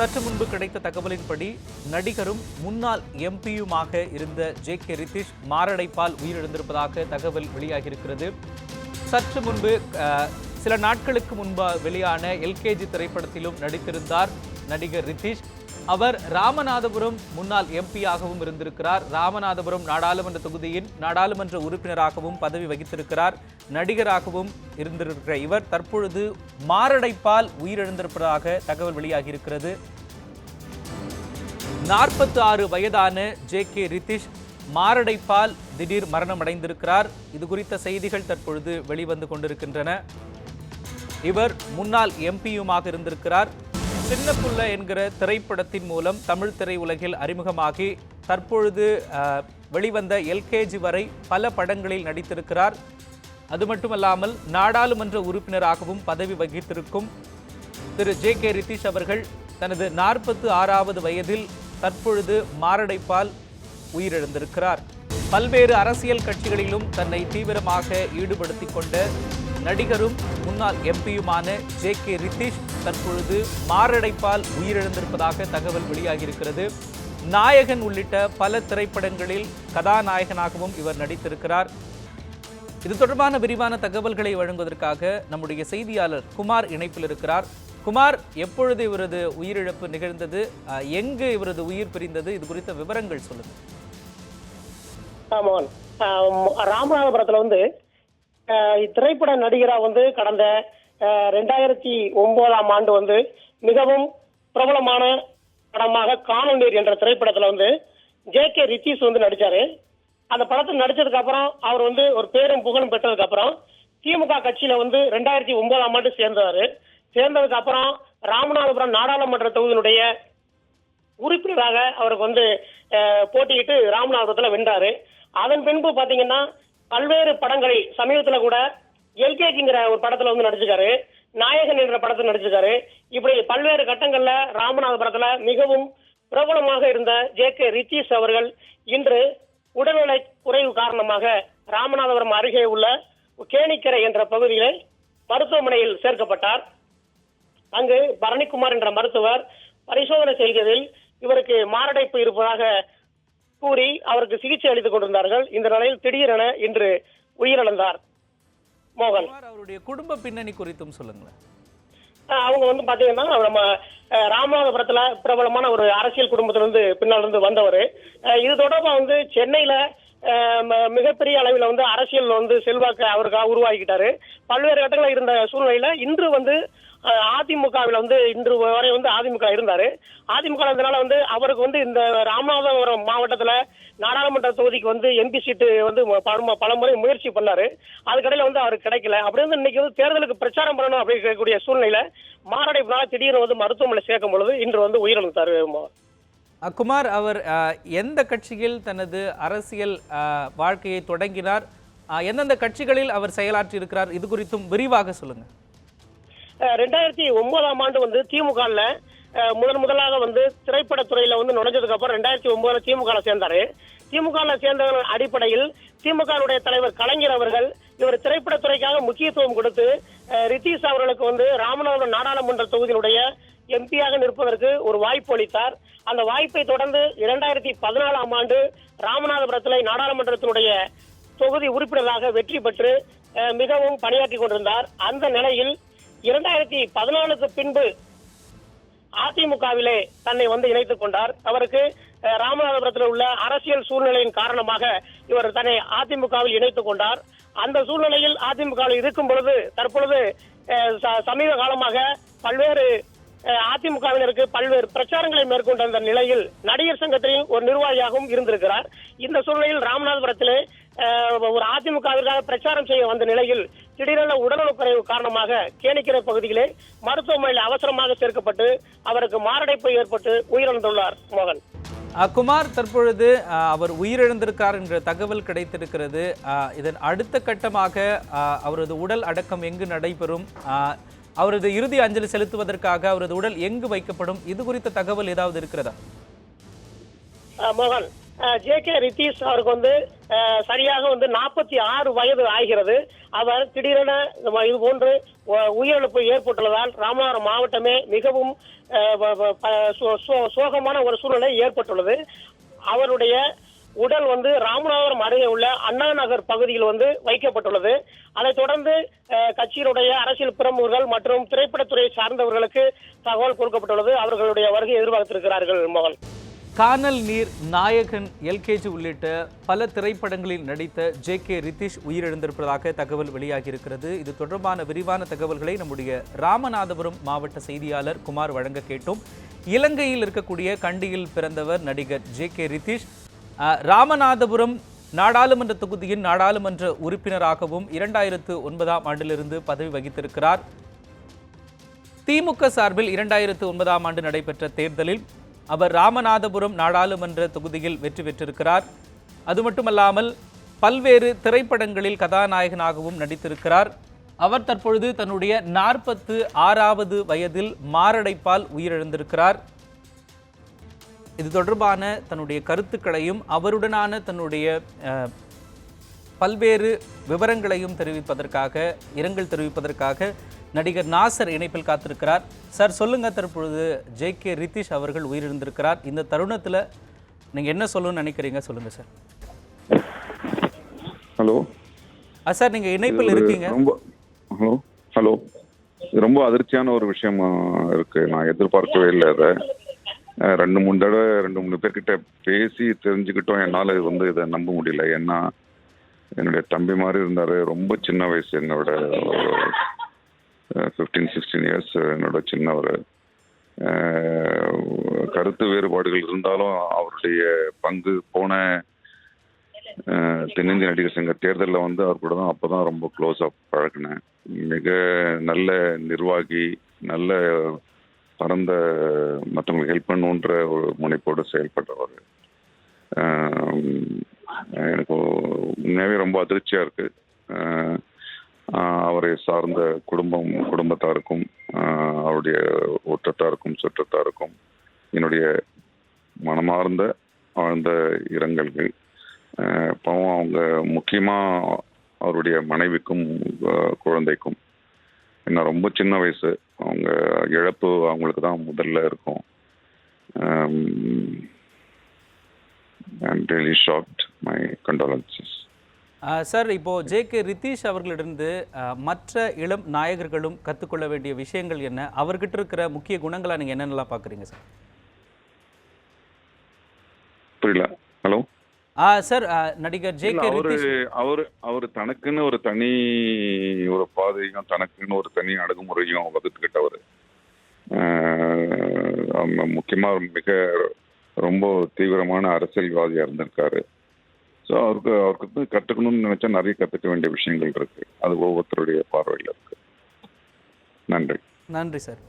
சற்று முன்பு கிடைத்த தகவலின்படி நடிகரும் முன்னாள் எம்பியுமாக இருந்த ஜே கே ரித்திஷ் மாரடைப்பால் உயிரிழந்திருப்பதாக தகவல் வெளியாகியிருக்கிறது. சற்று முன்பு சில நாட்களுக்கு முன்பு வெளியான எல்கேஜி திரைப்படத்திலும் நடித்திருந்தார் நடிகர் ரித்திஷ் அவர் ராமநாதபுரம் முன்னாள் எம்பியாகவும் இருந்திருக்கிறார். ராமநாதபுரம் நாடாளுமன்ற தொகுதியின் நாடாளுமன்ற உறுப்பினராகவும் பதவி வகித்திருக்கிறார். நடிகராகவும் இருந்திருக்கிற இவர் தற்பொழுது மாரடைப்பால் உயிரிழந்திருப்பதாக தகவல் வெளியாகியிருக்கிறது. நாற்பத்தி ஆறு வயதான ஜே கே ரித்திஷ் மாரடைப்பால் திடீர் மரணம் அடைந்திருக்கிறார் இது குறித்த செய்திகள் தற்பொழுது வெளிவந்து கொண்டிருக்கின்றன. இவர் முன்னாள் எம்பியுமாக இருந்திருக்கிறார். சின்ன புள்ள என்கிற திரைப்படத்தின் மூலம் தமிழ் திரையுலகில் அறிமுகமாகி தற்பொழுது வெளிவந்த எல்கேஜி வரை பல படங்களில் நடித்திருக்கிறார். அது மட்டுமல்லாமல் நாடாளுமன்ற உறுப்பினராகவும் பதவி வகித்திருக்கும் திரு. ஜே. கே. ரித்திஷ் அவர்கள் தனது நாற்பத்து ஆறாவது வயதில் தற்பொழுது மாரடைப்பால் உயிரிழந்திருக்கிறார். பல்வேறு அரசியல் கட்சிகளிலும் தன்னை தீவிரமாக ஈடுபடுத்திக் கொண்ட நடிகரும் முன்னாள் எம்பியுமான ஜே கே ரித்திஷ் தற்பொழுது மாரடைப்பால் உயிரிழந்திருப்பதாக தகவல் வெளியாகியிருக்கிறது. நாயகன் உள்ளிட்ட பல திரைப்படங்களில் கதாநாயகனாகவும் இவர் நடித்திருக்கிறார். இது தொடர்பான விரிவான தகவல்களை வழங்குவதற்காக நம்முடைய செய்தியாளர் குமார் இணைப்பில் இருக்கிறார். குமார் எப்பொழுது இவரது உயிரிழப்பு நிகழ்ந்தது? எங்கு இவரது உயிர் பிரிந்தது? இது குறித்த விவரங்கள் சொல்லுங்கள் ராமநாதபுரத்துல வந்து திரைப்பட நடிகரா வந்து கடந்த ரெண்டாயிரத்தி ஒன்பதாம் ஆண்டு வந்து மிகவும் பிரபலமான படமாக காணும் நீர் என்ற திரைப்படத்துல வந்து ஜே கே ரித்தீஷ் வந்து நடிச்சாரு. அந்த படத்தில் நடிச்சதுக்கு அப்புறம் அவர் வந்து ஒரு பேரும் புகழும் பெற்றதுக்கு அப்புறம் திமுக கட்சியில வந்து ரெண்டாயிரத்தி ஒன்பதாம் ஆண்டு சேர்ந்தவர். சேர்ந்ததுக்கு அப்புறம் ராமநாதபுரம் நாடாளுமன்ற தொகுதியினுடைய உறுப்பினராக அவருக்கு வந்து போட்டியிட்டு ராமநாதபுரத்தில் வென்றாரு. அதன் பின்பு பாத்தீங்கன்னா பல்வேறு படங்களில் சமீபத்துல கூட எல்கேஜிங்கிற ஒரு படத்துல வந்து நடிச்சிருக்காரு. நாயகன் என்ற படத்தில் நடிச்சிருக்காரு. இப்படி பல்வேறு கட்டங்கள்ல ராமநாதபுரத்துல மிகவும் பிரபலமாக இருந்த ஜே கே ரித்தீஷ் அவர்கள் இன்று உடல்நலை குறைவு காரணமாக ராமநாதபுரம் அருகே உள்ள கேணிக்கரை என்ற பகுதியில் மருத்துவமனையில் சேர்க்கப்பட்டார். அங்கு பரணிக்குமார் என்ற மருத்துவர் பரிசோதனை செய்ததில் இவருக்கு மாரடைப்பு இருப்பதாக கூறி அவருக்கு சிகிச்சை அளித்துக் கொண்டிருந்தார்கள். இந்த நிலையில் திடீரென இன்று உயிரிழந்தார் மோகன். அவருடைய குடும்ப பின்னணி குறித்தும் சொல்லுங்களேன். அவங்க வந்து பாத்தீங்கன்னா நம்ம ராமநாதபுரத்துல பிரபலமான ஒரு அரசியல் குடும்பத்துல இருந்து பின்னால் இருந்து வந்தவர். இது தொடர்பா வந்து சென்னையில மிகப்பெரிய அளவில் வந்து அரசியல் வந்து செல்வாக்கு அவருக்காக உருவாக்கிட்டாரு. பல்வேறு கட்டங்களில் இருந்த சூழ்நிலையில இன்று வந்து அதிமுகவில் வந்து இன்று வரை வந்து அதிமுக இருந்தாரு. அதிமுக இருந்தனால வந்து அவருக்கு வந்து இந்த ராமநாதபுரம் மாவட்டத்துல நாடாளுமன்ற தொகுதிக்கு வந்து எம்பி சீட்டு வந்து பல பலமுறை முயற்சி பண்ணாரு. அதுக்கடையில வந்து அவருக்கு கிடைக்கல. அப்படி வந்து இன்னைக்கு வந்து தேர்தலுக்கு பிரச்சாரம் பண்ணணும் அப்படி கேட்கக்கூடிய சூழ்நிலையில மாரடைப்புனால திடீர்னு வந்து மருத்துவமனை சேர்க்கும் பொழுது இன்று வந்து உயிரிழந்தாரு குமார் அவர் எந்த கட்சியில் தனது அரசியல் வாழ்க்கையை தொடங்கினார்? எந்தெந்த கட்சிகளில் அவர் செயலாற்றி இருக்கிறார் இது குறித்தும் விரிவாக சொல்லுங்க. ரெண்டாயிரத்தி ஒன்பதாம் ஆண்டு வந்து திமுகவில் முதன் முதலாக வந்து திரைப்படத்துறையில வந்து நுழைஞ்சதுக்கு அப்புறம் ரெண்டாயிரத்தி ஒன்பதுல திமுக சேர்ந்தாரு. திமுக சேர்ந்தவர்கள் அடிப்படையில் திமுகவுடைய தலைவர் கலைஞர் அவர்கள் இவர் திரைப்படத்துறைக்காக முக்கியத்துவம் கொடுத்து ரித்தீஷ் அவர்களுக்கு வந்து ராமநாதபுரம் நாடாளுமன்ற தொகுதியினுடைய அவர்களுக்கு ஒரு வாய்ப்பு அளித்தார். அந்த வாய்ப்பை தொடர்ந்து இரண்டாயிரத்தி பதினாலாம் ஆண்டு ராமநாதபுரத்தில் நாடாளுமன்றத்தினுடைய தொகுதி உறுப்பினராக வெற்றி பெற்று அஹ், மிகவும் பணியாற்றி கொண்டிருந்தார். அந்த நிலையில் இரண்டாயிரத்தி பதினாலுக்கு பின்பு அதிமுகவிலே தன்னை வந்து இணைத்துக் கொண்டார். அவருக்கு ராமநாதபுரத்தில் உள்ள அரசியல் சூழ்நிலையின் காரணமாக இவர் தன்னை அதிமுகவில் இணைத்துக் கொண்டார். அந்த சூழ்நிலையில் அதிமுகவில் இருக்கும் பொழுது தற்பொழுது அஹ், ச- சமீப காலமாக பல்வேறு அதிமுகவினருக்கு பல்வேறு பிரச்சாரங்களை மேற்கொண்ட அந்த நிலையில் நடிகர் சங்கத்தின் ஒரு நிர்வாகியாகவும் இருந்திருக்கிறார். இந்த சூழ்நிலையில் ராமநாதபுரத்திலே ஒரு அதிமுகவிற்காக பிரச்சாரம் செய்ய வந்த நிலையில் திடீரென உடல்நலக்குறைவு காரணமாக கேணிக்கரை பகுதியிலே மருத்துவமனையில் அவசரமாக சேர்க்கப்பட்டு அவருக்கு மாரடைப்பு ஏற்பட்டு உயிரிழந்துள்ளார் மோகன். அஹ், குமார் தற்பொழுது அவர் உயிரிழந்திருக்கார் என்ற தகவல் கிடைத்திருக்கிறது. இதன் அடுத்த கட்டமாக அவரது உடல் அடக்கம் எங்கு நடைபெறும்? அவரது இறுதி அஞ்சலி செலுத்துவதற்காக அவரது உடல் எங்கு வைக்கப்படும்? இது குறித்த தகவல் ஏதாவது இருக்கிறதா? மோகன். ஜே கே ரித்தீஷ் அவருக்கு வந்து சரியாக வந்து நாற்பத்தி ஆறு வயது ஆகிறது. அவர் திடீரென இது போன்று உ- உயிரிழப்பு ஏற்பட்டுள்ளதால் ராமநாதபுரம் மாவட்டமே மிகவும் சோகமான ஒரு சூழ்நிலை ஏற்பட்டுள்ளது. அவருடைய உடல் வந்து ராமநாதபுரம் அருகே உள்ள அண்ணா நகர் பகுதியில் வந்து வைக்கப்பட்டுள்ளது. அதைத் தொடர்ந்து கட்சியினுடைய அரசியல் பிரமுகர்கள் மற்றும் திரைப்படத்துறையை சார்ந்தவர்களுக்கு தகவல் கொடுக்கப்பட்டுள்ளது. அவர்களுடைய வருகை எதிர்பார்த்திருக்கிறார்கள் மோகன். கானல் நீர் நாயகன் எல்கேஜி உள்ளிட்ட பல திரைப்படங்களில் நடித்த ஜே கே ரித்திஷ் உயிரிழந்திருப்பதாக தகவல் வெளியாகியிருக்கிறது. இது தொடர்பான விரிவான தகவல்களை நம்முடைய ராமநாதபுரம் மாவட்ட செய்தியாளர் குமார் வழங்க கேட்டோம். இலங்கையில் இருக்கக்கூடிய கண்டியில் பிறந்தவர் நடிகர் ஜே கே ரித்திஷ் ராமநாதபுரம் நாடாளுமன்ற தொகுதியின் நாடாளுமன்ற உறுப்பினராகவும் இரண்டாயிரத்து ஒன்பதாம் ஆண்டிலிருந்து பதவி வகித்திருக்கிறார். திமுக சார்பில் இரண்டாயிரத்து ஒன்பதாம் ஆண்டு நடைபெற்ற தேர்தலில் அவர் ராமநாதபுரம் நாடாளுமன்ற தொகுதியில் வெற்றி பெற்றிருக்கிறார். அது மட்டுமல்லாமல் பல்வேறு திரைப்படங்களில் கதாநாயகனாகவும் நடித்திருக்கிறார். அவர் தற்பொழுது தன்னுடைய நாற்பத்து ஆறாவது வயதில் மாரடைப்பால் உயிரிழந்திருக்கிறார். இது தொடர்பான தன்னுடைய கருத்துக்களையும் அவருடனான தன்னுடைய பல்வேறு விவரங்களையும் தெரிவிப்பதற்காக இரங்கல் தெரிவிப்பதற்காக நடிகர் நாசர் இணைப்பில் காத்திருக்கிறார். சார் சொல்லுங்க தற்பொழுது ஜே கே ரித்திஷ் அவர்கள் உயிரிழந்திருக்கிறார். இந்த தருணத்துல நீங்க என்ன சொல்லணும்னு நினைக்கிறீங்க? சொல்லுங்க சார். ஹலோ? ஆ சார் நீங்க இணைப்பில் இருக்கீங்க. ரொம்ப ஹலோ? ஹலோ? ரொம்ப அதிர்ச்சியான ஒரு விஷயமா இருக்கு. நான் எதிர்பார்க்கவே இல்லை அதை. ரெண்டு மூணு தடவை ரெண்டு மூணு பேர்கிட்ட பேசி தெரிஞ்சுக்கிட்டோம். என்னால் இது வந்து இதை நம்ப முடியல. ஏன்னா என்னுடைய தம்பி மாதிரி இருந்தார். ரொம்ப சின்ன வயசு என்னோட ஃபிஃப்டீன் சிக்ஸ்டீன் இயர்ஸ் என்னோட சின்னவர். கருத்து வேறுபாடுகள் இருந்தாலும் அவருடைய பங்கு போன தென்னிந்திய நடிகர் சங்க தேர்தலில் வந்து அவர் கூட தான் அப்போ தான் ரொம்ப க்ளோஸாக பழகினேன். மிக நல்ல நிர்வாகி நல்ல பரந்த மற்றவங்களுக்கு ஹெல்ப் பண்ணுன்ற ஒரு முனைப்போடு செயல்படுறவர் எனக்கு உண்மையாகவே ரொம்ப அதிர்ச்சியாக இருக்குது அவரை சார்ந்த குடும்பம் குடும்பத்தாருக்கும் அவருடைய ஒற்றத்தாருக்கும் சுற்றத்தாருக்கும் என்னுடைய மனமார்ந்த ஆழ்ந்த இரங்கல்கள். அஹ் பாவம் அவங்க முக்கியமாக அவருடைய மனைவிக்கும் குழந்தைக்கும். என்ன ரொம்ப சின்ன வயசு. அவங்க இழப்பு அவங்களுக்கு தான் முதல்ல இருக்கும். I'm really shocked my condolences ah, sir இப்போ ஜே கே ரித்தீஷ் அவர்களிடந்து ஆ, மற்ற இளம் நாயகர்களும் கற்றுக்கொள்ள வேண்டிய விஷயங்கள் என்ன? அவர்கிட்ட இருக்கிற முக்கிய குணங்களா நீங்க என்னென்னலாம் பார்க்குறீங்க சார் புரியல. சார் நடிகர் ஜே கே அவரு அவரு அவரு தனக்குன்னு ஒரு தனி ஒரு பாதையும் தனக்குன்னு ஒரு தனி அணுகுமுறையும் வகுத்துக்கிட்டவர் முக்கியமா மிக ரொம்ப தீவிரமான அரசியல்வாதியா இருந்திருக்காரு. ஸோ அவருக்கு அவருக்கு கத்துக்கணும்னு நினைச்சா நிறைய கத்துக்க வேண்டிய விஷயங்கள் இருக்கு. அது ஒவ்வொருத்தருடைய பார்வையில் இருக்கு. நன்றி. நன்றி சார்.